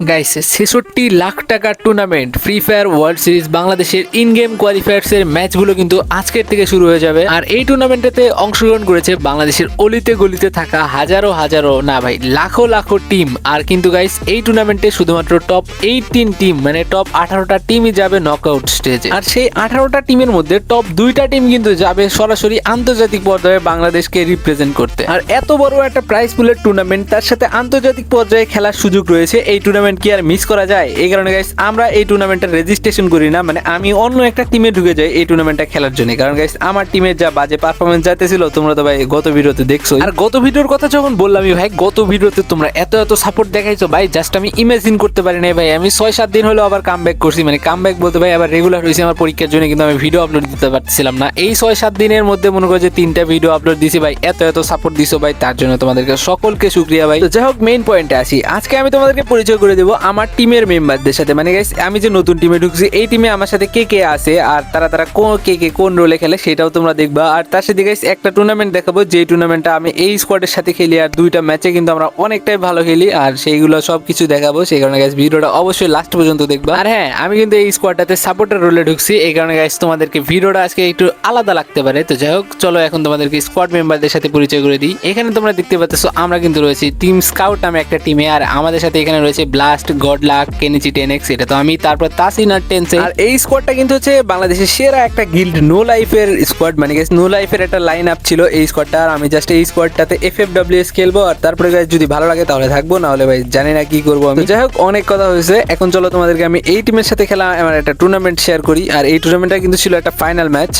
Guys ছেষট্টি লাখ টাকার tournament free fire world series বাংলাদেশের ইন গেম কোয়ালিফায়ার্স এর ম্যাচগুলো কিন্তু আজকের থেকে শুরু হয়ে যাবে। আর এই টুর্নামেন্টেতে অংশগ্রহণ করেছে বাংলাদেশের অলিতে গলিতে থাকা হাজারো হাজারো, না ভাই, লাখো লাখো টিম আর কিন্তু গাইস এই টুর্নামেন্টে শুধুমাত্র টপ এইটিন টিম মানে টপ আঠারোটা টিমই যাবে নকআউট স্টেজে আর সেই আঠারোটা টিমের মধ্যে টপ দুইটা টিম কিন্তু যাবে সরাসরি আন্তর্জাতিক পর্যায়ে বাংলাদেশকে রিপ্রেজেন্ট করতে। আর এত বড় একটা প্রাইজ পুলের টুর্নামেন্ট তার সাথে আন্তর্জাতিক পর্যায়ে খেলার সুযোগ রয়েছে এই টুর্নামেন্ট কি আর মিস করা যায়? এই কারণে গাইস আমরা এই টুর্নামেন্টের রেজিস্ট্রেশন করি না। মানে আমি অন্য একটা টিমে ঢুকে যাই এই টুর্নামেন্টটা খেলার জন্য। কারণ গাইস আমার টিমের যা বাজে পারফরমেন্স যাইতেছিল, তোমরা তো ভাই গত ভিডিওতে দেখছ আর গত ভিডিওর কথা যখন বললামই ভাই, গত ভিডিওতে তোমরা এত এত সাপোর্ট দেখাইছো ভাই জাস্ট আমি ইমাজিন করতে পারি না ভাই। আমি ছয় সাত দিন হলো আবার কাম করছি। মানে কাম বলতে ভাই, আবার রেগুলার হয়েছে আমার পরীক্ষার জন্য, কিন্তু আমি ভিডিও আপলোড দিতে পারছিলাম না। এই ছয় সাত দিনের মধ্যে মনে করো যে তিনটা ভিডিও আপলোড দিছি ভাই, এত এত সাপোর্ট দিছো ভাই, তার জন্য তোমাদেরকে সকলকে শুক্রিয়া ভাই। তো যাই হোক মেইন পয়েন্টে আসি। আজকে আমি তোমাদেরকে পরিচয় করে দেবো আমার টিমের মেম্বারদের সাথে। মানে গাইস আমি যে নতুন টিমে ঢুকছি, এই টিমে আমার সাথে কে কে আছে আর তারা তারা কোন কে কে কোন রোলে খেলে সেটাও তোমরা দেখবা। আর তার সাথে গাইস একটা টুর্নামেন্ট দেখাবো, যে টুর্নামেন্টটা আমি এই স্কোয়াডের সাথে খেলি আর দুইটা ম্যাচে কিন্তু আমরা অনেকটাই ভালো খেলি আর সেইগুলো সব কিছু দেখাবো। সেই কারণে গাইস ভিডিওটা অবশ্যই লাস্ট পর্যন্ত দেখবা। আর হ্যাঁ আমি কিন্তু এই স্কোয়াডটাতে সাপোর্টার রোলে ঢুকছি, এই কারণে গাইস তোমাদেরকে ভিডিওটা আজকে একটু আলাদা লাগতে পারে। তো যাই হোক, চলো এখন তোমাদেরকে স্কোয়াড মেম্বারদের সাথে পরিচয় করে দিই। এখানে তোমরা দেখতে পাচ্ছ, আমরা কিন্তু রয়েছি টিম স্কাউট নামে একটা টিমে আর আমাদের সাথে এখানে রয়েছে ব্লাস্ট কেনেছি টেন এক্স এটা তো আমি তারপর তাসিন আর টেন্সে আর এই স্কোয়াডটা কিন্তু হচ্ছে বাংলাদেশের সেরা একটা গিল্ড নো লাইফের স্কোয়াড মানে গেছে নো লাইফের একটা লাইন আপ ছিল এই স্কোয়াডটা আর আমি জাস্ট এই স্কোয়াডটাতে এফ এফ ডাব্লিউ এস খেলব আর তারপরে guys যদি ভালো লাগে তাহলে থাকব না হলে ভাই জানি না কি করব আমি। যাই হোক অনেক কথা হয়েছে এখন চলো তোমাদেরকে আমি এই টিমের সাথে খেলা আমার একটা টুর্নামেন্ট শেয়ার করি আর এই টুর্নামেন্টটা কিন্তু ছিল একটা ফাইনাল ম্যাচ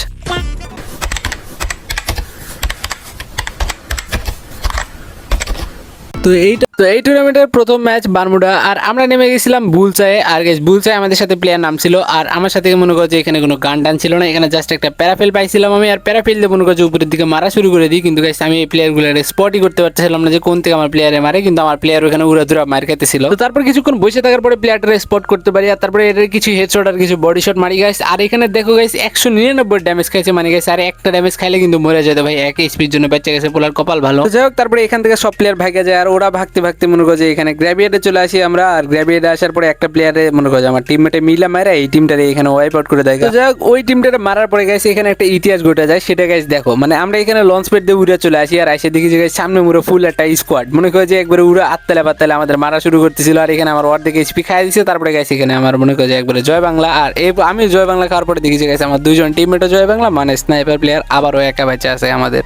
তো এইটা তো এই টুর্নামেন্টের প্রথম ম্যাচ বারমুডা আর আমরা নেমে গেছিলাম বুলচায়ে আর গেছ বুলচায়ে আমাদের সাথে প্লেয়ার নাম ছিল, আর আমার সাথে মনে করছে এখানে কোনো গান টান ছিল না, এখানে জাস্ট একটা প্যারাফেল পাইছিলাম আমি, আর প্যারাফেল দিয়ে মনে করছে উপরের দিকে মারা শুরু করে দিই, কিন্তু গাইস আমি এই প্লেয়ারগুলোর স্পটই করতে পারছিলাম না যে কোন থেকে আমার প্লেয়ারে মারে, কিন্তু আমার প্লেয়ার ওখানে উড়া দুরা মার খেতেছিল। তো তারপর কিছুক্ষণ বসে থাকার পরে প্লেয়ারটা স্পট করতে পারি, আর তারপরে এর কিছু হেডশট আর কিছু বডি শট মারি গাইস আর এখানে দেখো গাইস একশো নিরানব্বই ড্যামেজ খাইছে মানে গাইস আর একটা ড্যামেজ খাইলে কিন্তু মরে যেত ভাই, এক স্পিড জন্য বেঁচে গেছে পোলার কপাল ভালো। যাই হোক, তারপরে এখান থেকে সব প্লেয়ার ভাগে যায়, আর ওরা ভাগতে ভাগতে মনে করো যে এখানে গ্র্যাভিয়েটে চলে আসি আমরা, আর গ্র্যাভিয়েটে আসার পরে একটা প্লেয়ারে মনে করো যে আমার টিমমেটে মিলা মারা এই টিমটারে এখানে ওয়াইপ আউট করে দেয়। যাই ওই টিমটারে মারার পরে গেছে এখানে একটা ইতিহাস ঘটে যায়, সেটা গেছে দেখো। মানে আমরা এখানে লঞ্চ পেট দিয়ে উড়ে চলে আসি, আর এসে দেখি যে সামনে মুড়ে ফুল একটা স্কোয়াড মনে করে যে একবারে উড়ে আত্তালে পাত্তালে আমাদের মারা শুরু করতেছিল, আর এখানে আমার অর্ধেক এইচপি খাই দিছে, তারপরে গেছে এখানে আমার মনে করে যে একবারে জয় বাংলা। আর এই আমি জয় বাংলা খাওয়ার পরে দেখি যে গেছে আমার দুইজন টিমমেটও জয় বাংলা মানে স্নাইপার প্লেয়ার আবারও একা বাচ্চা আছে আমাদের।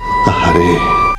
আরে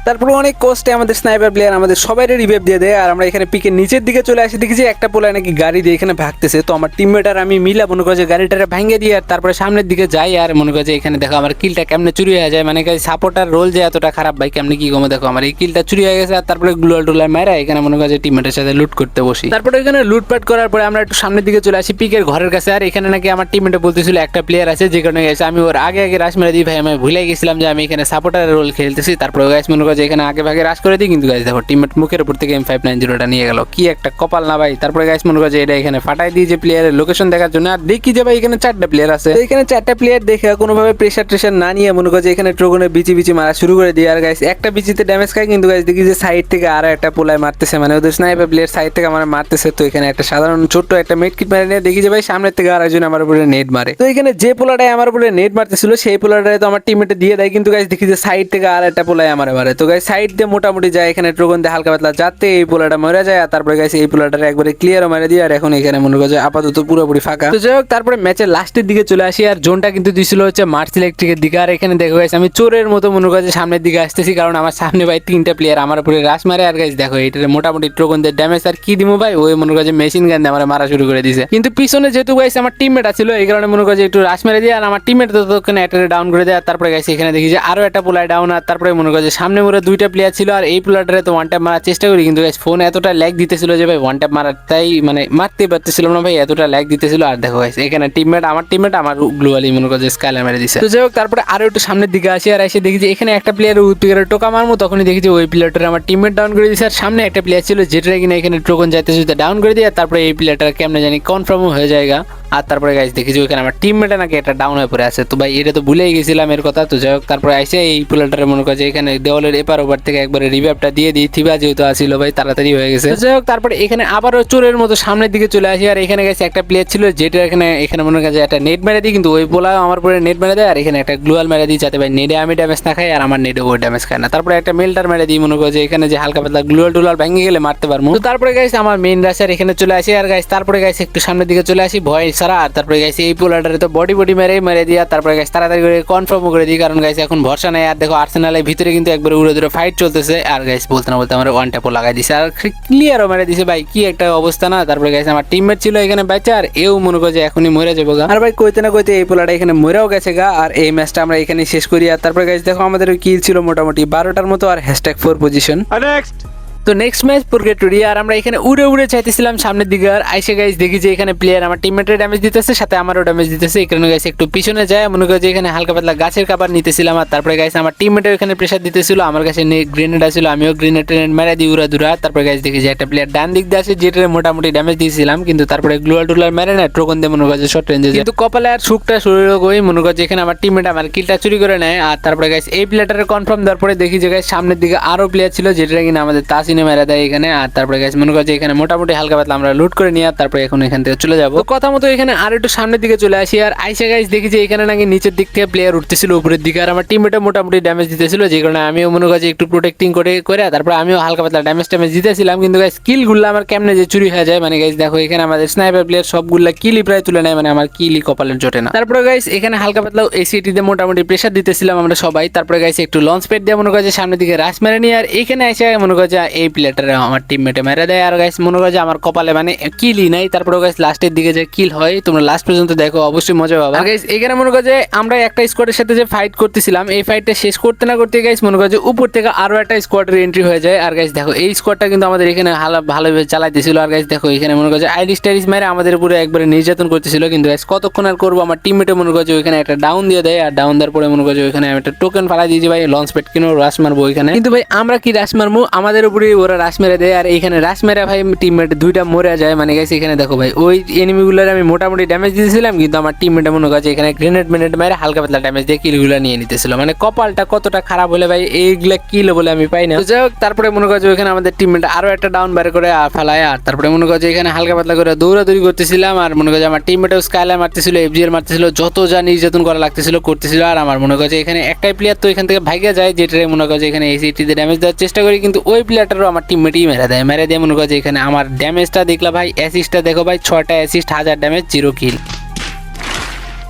তারপর অনেক কষ্টে আমাদের স্নাইপার প্লেয়ার আমাদের সবাই রিভাইভ দিয়ে দেয়, আর আমরা এখানে পিকের নিচের দিকে চলে আসি। দেখি যে একটা পোলায় নাকি গাড়ি দিয়ে এখানে ভাগতেছে। তো আমার টিমমেট আর আমি মিলা মনে করছে গাড়িটারে ভাঙে দিয়ে আর তারপরে সামনের দিকে যাই আর মনে করছে এখানে দেখো আমার কিলটা কেমনে চুরি হয়ে যায়। মানে সাপোর্টার রোল যে এতটা খারাপ, ভাই কেমনি কি কমে দেখো আমার এই কিলটা চুরি হয়ে গেছে আর তারপরে গ্লোয়াল টুলার মেরা এখানে মনে করছে টিমমেটের সাথে লুট করতে বসি। তারপরে এখানে লুটপাট করার পরে আমরা একটু সামনের দিকে চলে আসি পিকের ঘরের কাছে। আর এখানে নাকি আমার টিমমেটে বলতেছিল, একটা প্লেয়ার আছে যে কারণে গেছে আমি ওর আগে আগে রাশ মেরে দিই, ভাই, আমি ভুলে গেছিলাম যে আমি এখানে সাপোর্টারের রোল খেলতেছি। তারপরে গাইস মনে করছে এখানে আগে ভাগে রাশ করে দিই, কিন্তু গাছ দেখো টিমমেট মুখের উপর থেকে এম ফাইভ নাইন জিরোটা নিয়ে গেল। কি একটা কপাল না ভাই। তারপরে গাইস মনে করছে এটা এখানে ফাটাই দিয়ে যে প্লেয়ারের লোকেশন দেখার জন্য। আর দেখি যে ভাই এখানে চারটা প্লেয়ার আছে। এখানে চারটা প্লেয়ার দেখে কোনোভাবে প্রেশার ট্রেশার না নিয়ে মনে করছে এখানে ট্রোগনে বিচি বিচি মারা শুরু করে দিয়ে আর গাইস একটা বিচিতে ড্যামেজ খায়, কিন্তু গাছ দেখি যে সাইড থেকে আরও একটা পোলায় মারতেছে। মানে ওদের স্নাইপার প্লেয়ার সাইড থেকে আমার মারতেছে। তো এখানে একটা সাধারণ ছোট্ট একটা মেট কিট মারে নিয়ে দেখি যে ভাই সামনের থেকে আর একজন আমার উপরে নেট মারে। তো এখানে যে পোলাটাই আমার উপরে নেট মারতেছিল, সেই পোলাটাই তো আমার টিমমেটে দিয়ে দেয়। কিন্তু গাছ দেখি যে সাইড থেকে আর একটা পোলায় আমার মারে। তো গাইস সাইড দিয়ে মোটামুটি যায়, এখানে ট্রোগন দিয়ে হালকা পাতলা যাতে এই পোলাটা মরে যায়, আর তারপরে গাইস এই পোলাটার একবারে ক্লিয়ার মারে দিয়ে, আর এখন এখানে মনে করছে আপাতত পুরোপুরি ফাঁকা। তো যাই হোক, তারপরে ম্যাচের লাস্টের দিকে চলে আসি, আর জোনটা কিন্তু দিছিল হচ্ছে মার্চ ইলেকট্রিকের দিকে, আর এখানে দেখো গাইস আমি চোরের মতো মনে করছে সামনের দিকে আসতেছি, কারণ আমার সামনে ভাই তিনটা প্লেয়ার আমার উপরে রাশ মারে, আর গাইছে দেখো এটার মোটামুটি ট্রোগনদের ড্যামেজ আর কি দিমু ভাই? ওই মনে করছে মেশিন গান দিয়ে আমার মারা শুরু করে দিছে। কিন্তু পিছনে যেহেতু গাইছে আমার টিমমেট ছিল, এই কারণে মনে করছে একটু রাশ মেরে দিয়ে, আর আমার টিমমেট ততক্ষণে একটা ডাউন করে দেয়, আর তারপরে গাইস এখানে দেখি যে আরও একটা পোলায় ডাউন আর তারপরে মনে করছে সামনে মোড়ে দুইটা প্লেয়ার ছিল আর এই প্লেয়ারটারে তো ওয়ান ট্যাপ মারার চেষ্টা করি। কিন্তু গাইস ফোন এতটা ল্যাগ দিতেছিল যে ভাই ওয়ান ট্যাপ মারার তাই মানে মারতে পারতেছিলাম না ভাই, এতটা ল্যাগ দিতেছিল। আর দেখো গাইস এখানে টিমমেট আমার টিমমেট আমার গ্লোয়ালি মনে করছে স্কাইলার মেরে দিছে। তো যাই হোক, তারপরে আরও একটু সামনের দিকে আসি আর এসে দেখি যে এখানে একটা প্লেয়ার উত্তিকারে টোকা মারমো, তখনই দেখি যে ওই প্লেয়ারটার আমার টিমমেট ডাউন করে দিয়েছে আর সামনে একটা প্লেয়ার ছিল যেটা কিনা এখানে টোকন যাইতে যাইতে ডাউন করে দিয়ে তারপরে এই প্লেয়ারটা কেমনে জানি কনফার্মও হয়ে যায়গা। আর তারপরে গাইস দেখি যে ওইখানে আমার টিমমেটে নাকি একটা ডাউন হয়ে পড়ে আছে। তো ভাই, এটা তো ভুলেই গেছিলাম এর কথা। তো যাই হোক, তারপরে আইসে এই প্লেটারে মনে করে যে এখানে দেওয়ালের এপার ওপার থেকে একবারে রিভাইভটা দিয়ে দিই। থিবা যেহেতু আসিল ভাই, তাড়াতাড়ি হয়ে গেছে। যাই হোক, তারপরে এখানে আবারও চোরের মতো সামনের দিকে চলে আসি। আর এখানে গেছে একটা প্লেয়ার ছিল যেটা এখানে এখানে মনে করে যে একটা নেট মেরে দিই, কিন্তু ওই পোলা আমার পরে নেট মেরে দেয়। আর এখানে একটা গ্লোয়াল মেরে দিই যাতে ভাই নেটে আমি ড্যামেজ না খাই, আর আমার নেটে ওই ড্যামেজ খায় না। তারপরে একটা মেলটার মেরে দিই মনে করে যে এখানে যে হালকা পাতলা গ্লুয়াল টুলাল ভেঙে গেলে মারতে পারব। তো তারপরে গাইছে আমার মেইন রাশার এখানে চলে আসি। আর গাইছে তারপরে গাইছে একটু সামনের দিকে চলে আসি। ভয় ছাড়া, আর তারপরে গাইছে এই পোলাটারে তো বডি বডি মেরে মেরে আর তারপরে গাইছে তাড়াতাড়ি করে কনফার্ম করে দিই, কারণ গাইছে এখন ভরসা নেই। আর দেখো আর্সেনালের ভিতরে কিন্তু একবার উড়ে দূরে ফাইট চলতেছে। আর গাইছে বলতে না বলতে আমার ওয়ান ট্যাপও লাগাই দিছে। আর ক্লিয়ারও মেরে দিছে, ভাই, কি একটা অবস্থা না? তারপরে গাইছে আমার টিমমেট ছিল এখানে বাচ্চা আর এও মনে করে যে এখনই মরে যাব গা। আর ভাই, কইতে না কইতে এই পোলাটা এখানে মরেও গেছে গা, আর এই ম্যাচটা আমরা এখানে শেষ করি। আর তারপরে গাইছে দেখো আমাদের কিল ছিল মোটামুটি বারোটার মতো, আর হ্যাশট্যাগ ফোর পজিশন নেক্সট তো নেক্সট ম্যাচ পুরগেটরি আর আমরা এখানে উড়ে উড়ে চাইতেছিলাম সামনের দিকে। আর আইসে গাইস দেখি যে এখানে প্লেয়ার আমার টিমমেটের ড্যামেজ দিতেছে, সাথে আমারও ড্যামেজ দিতেছে। এখানে গাইস একটু পিছনে যায়। মনে করি যে এখানে হালকা পাতলা গাছের কাবার নিতেছিলাম আর তারপরে গাইছে আমার টিমমেটের এখানে প্রেশার দিতেছিল। আমার কাছে গ্রেনেড আছিল, আমিও গ্রেনেড ট্রেনেড মেরা দিই উড়া দুরা তারপরে গাইস দেখি যে একটা প্লেয়ার ডান দিক দিয়ে আসে যেটা মোটামুটি ড্যামেজ দিয়েছিলাম। কিন্তু তারপরে গ্লুয়াল টুলার মেরে না ট্রোকন দিয়ে মনে করছে শর্ট রেঞ্জে কিন্তু কপালে আর সুখটা শরীরে গই, মনে করছে এখানে আমার টিমমেট আমার কিলটা চুরি করে নেয়। আর তারপরে গাইস এই প্লেয়ারটারে কনফার্ম দেওয়ার পরে দেখি যে গাইস সামনের দিকে আরও প্লেয়ার ছিল, যেটা কিনা আমাদের তাসিনে মেরা দেয় এখানে, আর তারপরে গাইস মনে করছে এখানে মোটামুটি হালকা পাতলা আমরা লুট করে নিয়ে আর তারপরে এখন এখান থেকে চলে যাব। কথা মতো এখানে আর একটু সামনের দিকে চলে আসি, আর আইসা গাইস দেখি যে এখানে নাকি নিচের দিক থেকে প্লেয়ার উঠতেছিল, উপরের দিকে, আর আমার টিমমেটে মোটামুটি ড্যামেজ দিতেছিল, যে কারণে আমিও মনে করছি একটু প্রোটেক্টিং করে করে তারপরে আমিও হালকা পাতলা ড্যামেজ ট্যামেজ দিতেছিলাম, কিন্তু গাইস কিলগুলো আমার কেমনে যে চুরি হয়ে যায় মানে গাইস দেখো এখানে আমাদের স্নাইপার প্লেয়ার সবগুলা কিলই প্রায় তুলে নেয় মানে আমার কিলি কপালের জোটে না। তারপরে গাইস এখানে হালকা পাতলা এসিটি দিয়ে মোটামুটি প্রেশার দিতেছিলাম আমরা সবাই, তারপরে গাইস একটু লঞ্চ প্যাড দিয়ে মনে করছে সামনের দিকে রাশ মেরে নিয়ে, আর এখানে এসে মনে করছে এই প্লেয়ারটা আমার টিমমেটে মেরে দেয়। আর গাইস মনে করছে আমার কপালে মানে কিলই নাই তারপরে গাইস লাস্টের দিকে যে কিল হয় তোমরা লাস্ট পর্যন্ত দেখো অবশ্যই মজা পাবা। আর গাইস এখানে মনে করছে আমরা একটা স্কোয়াডের সাথে যে ফাইট করতেছিলাম এই ফাইটটা শেষ করতে না করতে গাইস মনে করছে উপর থেকে আরও একটা স্কোয়াডের এন্ট্রি হয়ে যায়। আর গাইস দেখো এই স্কোয়াডটা কিন্তু আমাদের এখানে হালা ভালোভাবে চালাইতেছিল। আর গাইস দেখো এখানে মনে করছে আইরিশ টাইরিশ মেরে আমাদের উপরে একবারে নির্যাতন করতেছিল। কিন্তু গাইস কতক্ষণ আর করব? আমার টিমমেটে মনে করছে ওইখানে একটা ডাউন দিয়ে দেয়। আর ডাউন দেওয়ার পরে মনে করছে ওইখানে আমি একটা টোকেন ফালাই দিয়েছি ভাই লঞ্চ পেট কিনো রাশ মারবো ওইখানে। কিন্তু ভাই আমরা কি রাশ মারবো? আমাদের উপরে ওরা রাশ মেরে দেয়। আর এইখানে রাশ মেরে ভাই টিমমেট দুইটা মরে যায়। মানে গেছে এখানে দেখো ভাই, ওই এনিমিগুলোর আমি মোটামুটি ড্যামেজ দিয়েছিলাম, কিন্তু আমার টিমমেটে মনে করছে এখানে গ্রেনেড মেনেড মেরে হালকা পাতলা ড্যামেজ দিয়ে কিলগুলো নিয়ে নিতেছিল। মানে কপালটা কতটা খারাপ হলে ভাই এইগুলা কিল বলে আমি পাই না। যাই হোক, তারপরে মনে করছে ওইখানে আমাদের টিমমেট আরও একটা ডাউন বের করে ফেলায়। আর তারপরে মনে করছে এখানে হালকা পাতলা করে দৌড়াদৌড়ি করতেছিলাম। আর মনে করছে আমার টিমমেটও স্কাইলার মারতেছিল এফজিএল মারতেছিল, যত যা নির্যাতন করা লাগতেছিল করতেছিল। আর আমার মনে করছে এখানে একটাই প্লেয়ার তো এখান থেকে ভাইগা যায় যেটা মনে করছে এখানে এসিটিতে ড্যামেজ দেওয়ার চেষ্টা করি। কিন্তু ওই প্লেয়ারটারও আমার টিমমেটই মেরে দেয়। মেরে দিয়ে মনে করছে এখানে আমার ড্যামেজটা দেখলা ভাই অ্যাসিস্টটা দেখো ভাই ছটা অ্যাসিস্ট হাজার ড্যামেজ জিরো কিল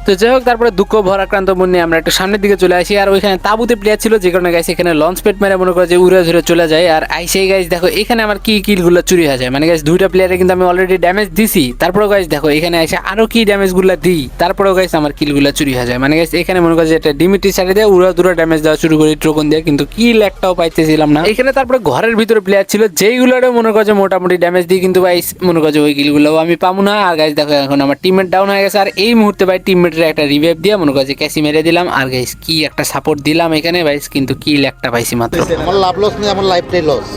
তো যাই হোক, তারপরে দুঃখ, ভরাক্রান্ত মন নিয়ে আমরা একটু সামনের দিকে চলে আসি। আর ওইখানে তাবুতে প্লেয়ার ছিল, যে কারণে গাইস এখানে লঞ্চ পেট মেরে মনে করে যে উড়ে ধরে চলে যায়। আর আইসে গাইস দেখো, এখানে আমার কি কিলগুলো চুরি হয়ে যায়। মানে গাইস দুইটা প্লেয়ারে কিন্তু আমি অলরেডি ড্যামেজ দিছি। তারপরে গাইস দেখো, এখানে এসে আরও কি ড্যামেজগুলো দিই। তারপরেও গাইস আমার কিলগুলো চুরি হয়ে যায়। মানে গাইস এখানে মনে করে যে একটা ডিমিটি সাইডে দিয়ে উড়া দুরা ড্যামেজ দেওয়া শুরু করি ট্রোকন দিয়ে। কিন্তু কিল একটাও পাইতেছিলাম না। এখানে তারপরে ঘরের ভিতরে প্লেয়ার ছিল, যেইগুলোরও মনে করছে মোটামুটি ড্যামেজ দিই। কিন্তু ভাই মনে করছে ওই কিলগুলো আমি পাবো না। আর গাইস দেখো, এখন আমার টিমমেট ডাউন হয়ে গেছে। আর এই মুহূর্তে ভাই টিমমেটের একটা রিভাইভ দিয়ে মনে করছে ক্যাসি মেরে দিলাম। আর গাইস কি একটা সাপোর্ট দিলাম এখানে ভাইস কিন্তু কিল একটা পাইছি মাত্র। আমার লাভ লস নেই আমার লাইফটাই লস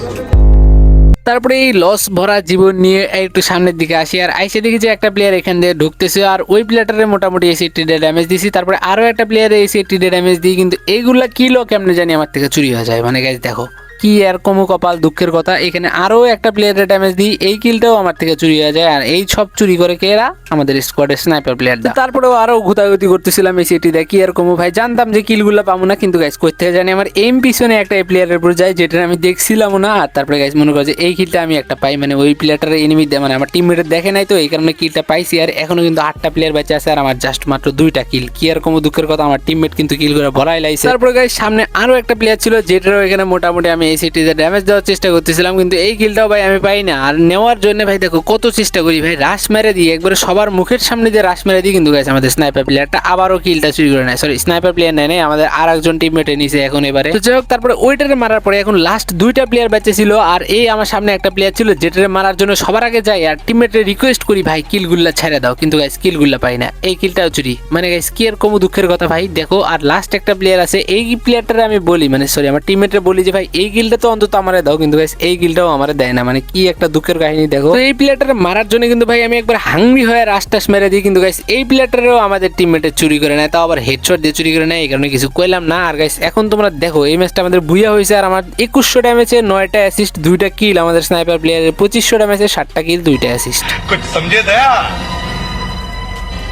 তারপরে এই লস ভরা জীবন নিয়ে একটু সামনের দিকে আসি আর আইসে দেখি যে একটা প্লেয়ার এখান দিয়ে ঢুকতেছে আর ওই প্লেয়ারটারে মোটামুটি এসি টিডে ড্যামেজ দিছি। তারপরে আরও একটা প্লেয়ারে এসি টিডে ড্যামেজ দিই কিন্তু এইগুলা কিলো কেমনে জানি আমার থেকে চুরি হয়ে যায়। মানে গাইজ দেখো। কি আর কমু কপাল দুঃখের কথা, এখানে আরও একটা প্লেয়ারের ড্যামেজ দিই, এই কিলটাও আমার থেকে চুরি হয়ে যায়, আর এই সব চুরি করে কে এরা? আমাদের স্কোয়াডের স্নাইপার প্লেয়ার তারপরেও আরও ঘুতাঘুতি করতেছিলাম এই সিটি দেখি আর কমু ভাই? জানতাম যে কিলগুলো পাবো না, কিন্তু গাইজ করতে জানি? আমার এম পিছনে একটা এই প্লেয়ারের উপর যায়, যেটা আমি দেখছিলাম না, আর তারপরে গাইজ মনে করছে এই কিলটা আমি একটা পাই মানে ওই প্লেয়ারটার এনিমি মানে আমার টিমমেটের দেখে নাই তো, এই কারণে কিলটা পাইছি, আর এখনও কিন্তু আটটা প্লেয়ার বেঁচে আছে, আর আমার জাস্ট মাত্র দুইটা কিল কি আর কমু দুঃখের কথা, আমার টিমমেট কিন্তু কিল করে ভরাই লাইছে। তারপরে গাইজ সামনে আরও একটা প্লেয়ার ছিল, যেটারও এখানে মোটামুটি আমি এই সিটিতে ড্যামেজ দেওয়ার চেষ্টা করতেছিলাম কিন্তু এই কিলটাও ভাই আমি পাই না। আর নেওয়ার জন্য ভাই দেখো কত চেষ্টা করি ভাই রাশ মেরে দিই একবারে সবার মুখের সামনে দিয়ে রাশ মেরে দিই কিন্তু গাইছে আমাদের স্নাইপার প্লেয়ারটা আবারও কিলটা চুরি করে নেয়। সরি স্নাইপার প্লেয়ার নেয় নাই, আমাদের আর একজন টিমমেটে নিছে এখন এবারে। তো যাই হোক তারপরে ওইটারে মারার পরে এখন লাস্ট দুইটা প্লেয়ার বেঁচে ছিল আর এই আমার সামনে একটা প্লেয়ার ছিল যেটারে মারার জন্য সবার আগে যাই আর টিমমেটে রিকোয়েস্ট করি ভাই কিলগুলা ছেড়ে দাও। কিন্তু গাইস কিলগুলা পাই না। এই কিলটাও চুরি। মানে গাইস কি আর কম দুঃখের কথা ভাই দেখো আর লাস্ট একটা প্লেয়ার আছে এই প্লেয়ারটারে আমি বলি মানে সরি আমার টিমমেটে বলি যে ভাই এই কিল কিলটা তো অন্তত আমারে দাও কিন্তু গাইস এই কিলটাও আমারে দেয় না মানে কি একটা দুঃখের কাহিনী দেখো তো এই প্লেয়ারটারে মারার জন্য কিন্তু ভাই আমি একবার হাংরি হয়ে রাস্তাস মেরে দিই কিন্তু গাইস এই প্লেয়ারটারেও আমাদের টিমমেটে চুরি করে নেয় তাও আবার হেডশট দিয়ে চুরি করে নেয় এই কারণে কিছু কইলাম না আর গাইস এখন তোমরা দেখো এই ম্যাচটা আমাদের বুইয়া হয়েছে আর আমার একুশশো ড্যামেজে নয়টা অ্যাসিস্ট দুইটা কিল আমাদের স্নাইপার প্লেয়ারের পঁচিশশো ড্যামেজে ষাটটা কিল দুইটা অ্যাসিস্ট कुछ समझे दया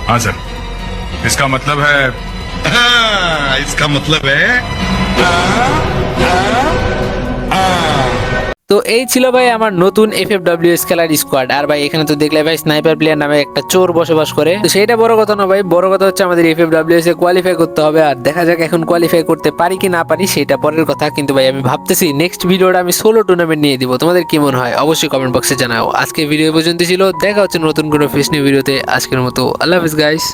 हाँ सर इसका मतलब है हाँ, इसका मतलब है তো এই ছিল ভাই আমার নতুন F F W scaler squad আর ভাই, এখানে তো দেখলে ভাই স্নাইপার প্লেয়ার নামে একটা চোর বসবাস করে। তো সেটা বড় কথা না ভাই, বড় কথা হচ্ছে আমাদের এফ এফ ডাব্লিউ এস এ কোয়ালিফাই করতে হবে। আর দেখা যাক এখন কোয়ালিফাই করতে পারি কি না পারি, সেটা পরের কথা। কিন্তু ভাই, আমি ভাবতেছি নেক্সট ভিডিওটা আমি সোলো টুর্নামেন্ট নিয়ে দিব। তোমাদের কি মনে হয়? অবশ্যই কমেন্ট বক্সে জানাও। আজকে ভিডিও পর্যন্ত ছিল। দেখা হচ্ছে নতুন কোনো ফেস নিউ ভিডিওতে আজকের মতো আল্লাহ হাফিজ গাইস